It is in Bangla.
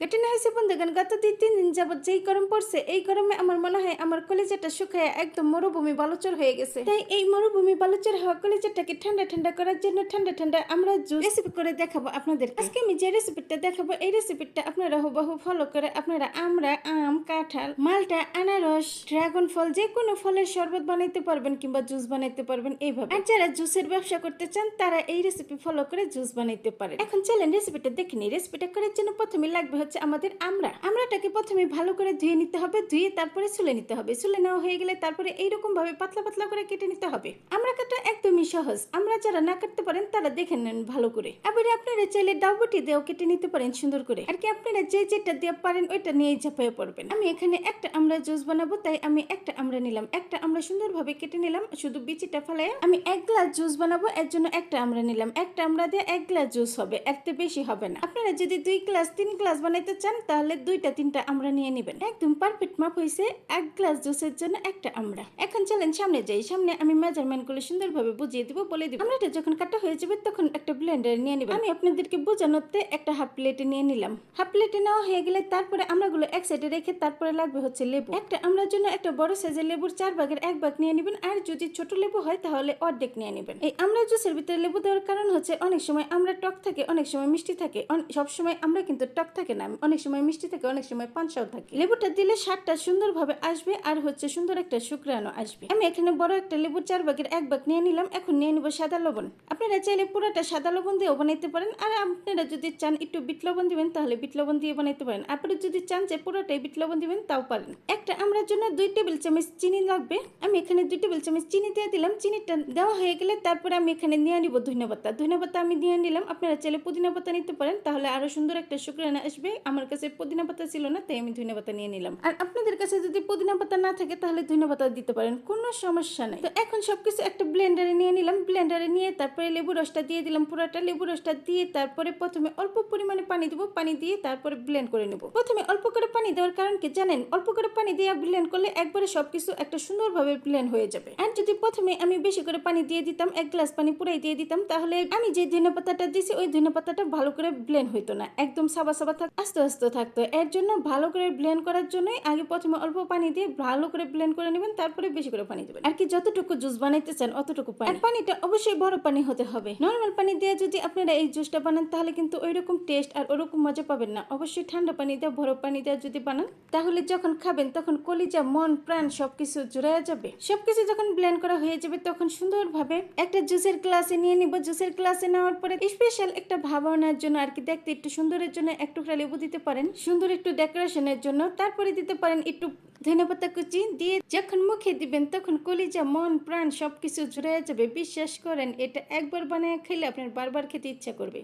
কেটে না হয়েছে বন্ধুগান গত দুই তিন দিন যাবত যেই গরম পড়ছে, এই গরমে আমার মনে হয় আমার কলেজাটা শুকায় একদম মরুভূমি বালুচর হয়ে গেছে। তাই এই মরুভূমি বালুচর হওয়া কলেজাটাকে ঠান্ডা ঠান্ডা করার জন্য ঠান্ডা ঠান্ডা আমরা রেসিপি করে দেখাবো আপনাদের আজকে আমি যে রেসিপিটা দেখাবো, এই রেসিপিটা আপনারা হুবহু ফলো করে আপনারা আমরা আম, কাঁঠাল, মালটা, আনারস ড্রাগন ফল যে কোনো ফলের শরবত বানাইতে পারবেন কিংবা জুস বানাইতে পারবেন এইভাবে। আর যারা জুসের ব্যবসা করতে চান, তারা এই রেসিপি ফলো করে জুস বানাইতে পারেন। এখন চলেন রেসিপিটা দেখে নিই। রেসিপিটা করার জন্য প্রথমে লাগবে হচ্ছে আমাদের আমরা। আমরাটাকে প্রথমে ভালো করে ধুয়ে নিতে হবে, ধুয়ে তারপরে সুলে নিতে হবে। সুলে নেওয়া হয়ে গেলে তারপরে এইরকম ভাবে পাতলা পাতলা করে কেটে নিতে হবে। আমরা কাটা একদমই সহজ। আমরা যারা না কাটতে পারেন, তারা দেখে নেন ভালো করে। এবারে আপনারা চাইলে ডাউবটি দিয়েও কেটে নিতে পারেন সুন্দর করে। আর কি আপনারা যে যেটা দিয়ে পারেন, ওইটা নিয়ে ঝাঁপায়ে পড়বেন। আমি এখানে একটা আমরা জুস বানাবো, তাই আমি একটা আমরা নিলাম। একটা আমরা সুন্দরভাবে কেটে নিলাম, শুধু বিচিটা ফেলে আমি এক গ্লাস জুস বানাবো, এর জন্য একটা আমরা নিলাম। একটা আমরা দিয়ে এক গ্লাস জুস হবে থেকে বেশি হবে না। আপনারা যদি দুই গ্লাস, তিন গ্লাস বানাইতে চান, তাহলে দুইটা, তিনটা আমরা নিয়ে নেবেন। একদম পারফেক্ট মাপ হয়েছে এক গ্লাস জুসের জন্য একটা আমরা। এখন চলেন সামনে যাই। সামনে আমি মেজারমেন্টগুলো সুন্দরভাবে বুঝিয়ে দিব, বলে দিব। আমরাটা যখন কাটা হয়ে যাবে, তখন একটা ব্লেন্ডার নিয়ে নেবেন। আমি আপনাদেরকে বোঝানোতে একটা হাফ প্লেটে নিয়ে নিলাম। হাফ প্লেটে নেওয়া হয়ে গেলে তারপরে আমরা গুলো এক সাইডে রেখে তারপরে লাগবে হচ্ছে লেবু। একটা আমরার জন্য একটা বড় সাইজের লেবুর চার ভাগের এক ভাগ নিয়ে নেবেন। আর যদি ছোট লেবু হয়, তাহলে অর্ধেক নিয়ে নেবেন। এই আমরা জুসের ভিতরে লেবু দেওয়ার কারণ হচ্ছে, অনেক সময় আমরা টক থাকে, অনেক সময় মিষ্টি থাকে সব সময় আমরা কিন্তু টক থাকে না। অনেক সময় মিষ্টি থাকে, অনেক সময় পানসাও থাকে। লেবুটা দিলে স্বাদটা সুন্দরভাবে আসবে আর হচ্ছে সুন্দর একটা শুক্রানো আসবে। আমি এখানে বড় একটা লেবুর চার ভাগের এক ভাগ নিয়ে নিলাম, এখন নিয়ে নিব সাদা লবণ। আপনারা চাইলে পুরোটা সাদা লবণ দিয়েও বানাইতে পারেন, আর আপনারা যদি চান একটু বিট লবণ দিবেন, তাহলে বিট লবণ দিয়ে বানাইতে পারেন। আপনারা যদি চান যে পুরোটাই বিট লবণ দিবেন, তাও পারেন। একটা আমরা জন্য দুই টেবিল চামচ চিনি লাগবে। আমি এখানে দুই টেবিল চামচ চিনি দিয়ে দিলাম। চিনিটা দেওয়া হয়ে গেলে তারপরে আমি এখানে নিয়ে নিব ধনিয়া পাতা। ধনিয়া পাতা আমি নিয়ে নিলাম। আপনারা চাইলে পুদিনা পাতা নিতে পারেন, তাহলে আরও সুন্দর একটা শুক্রানা আসবে। আমার কাছে পুদিনা পাতা ছিল না, তাই আমি ধনিয়া পাতা নিয়ে নিলাম। আর আপনাদের কাছে যদি পুদিনা পাতা না থাকে, তাহলে ধনিয়া পাতা দিতে পারেন, কোনো সমস্যা নাই। তো এখন সবকিছু একটা ব্লেন্ডারে নিয়ে নিলাম ব্লেন্ডারে নিয়ে তারপরে লেবু রসটা দিয়ে দিলাম, পুরোটা লেবু রসটা দিয়ে তারপরে প্রথমে অল্প পরিমাণে পানি দিব, পানি দিয়ে তারপরে ব্লেন্ড করে নেব। প্রথমে অল্প করে পানি দেওয়ার কারণ কি জানেন? অল্প করে পানি দিয়ে ব্লেন্ড করলে একবারে সবকিছু একটা সুন্দরভাবে ব্লেন্ড হয়ে যাবে। আর যদি প্রথমে আমি বেশি করে পানি দিয়ে দিতাম, এক গ্লাস পানি পুরাই দিয়ে দিতাম, তাহলে আমি যে ধনে পাতাটা দিছি, ওই ধনে পাতাটা ভালো করে ব্লেন্ড হইতো না, একদম সাবা সাবা থাক আস্তে আস্তে থাকতো এর জন্য ভালো করে ব্লেন্ড করার জন্যই আগে প্রথমে অল্প পানি দিয়ে ভালো করে ব্লেন্ড করে নেবেন, তারপরে বেশি করে পানি দেবেন। আর কি যতটুকু জুস বানাইতে চান অতটুকু পানি। আর পানিটা অবশ্যই বড় পানি হতে হবে। নর্মাল পানি দিয়ে যদি আপনারা এই জুসটা বানান, তাহলে কিন্তু ওই রকম টেস্ট আর ওরকম মজা পাবেন না। অবশ্যই ঠান্ডা পানি দিয়ে বরফ পানি দিয়ে যদি বানান, তাহলে যখন খাবেন তখন কলিজা, মন, প্রাণ সবকিছু জুড়ে যাবে। সবকিছু যখন ব্লেন্ড করা হয়ে যাবে, তখন সুন্দরভাবে একটা জুসের গ্লাসে নিয়ে নিব। জুসের গ্লাসে নেওয়ার পরে স্পেশাল একটা ভাবনার জন্য আর কি দেখতে একটু সুন্দরের জন্য একটু লেবু দিতে পারেন, সুন্দর একটু ডেকোরেশনের জন্য। তারপরে দিতে পারেন একটু ধনেপাতা কুচি দিয়ে যখন মুখে দিবেন তখন কলিজা, মন, প্রাণ সবকিছু ঝরে যাবে। বিশ্বাস করেন, এটা একবার বানিয়ে খেলে আপনার বারবার খেতে ইচ্ছা করবে।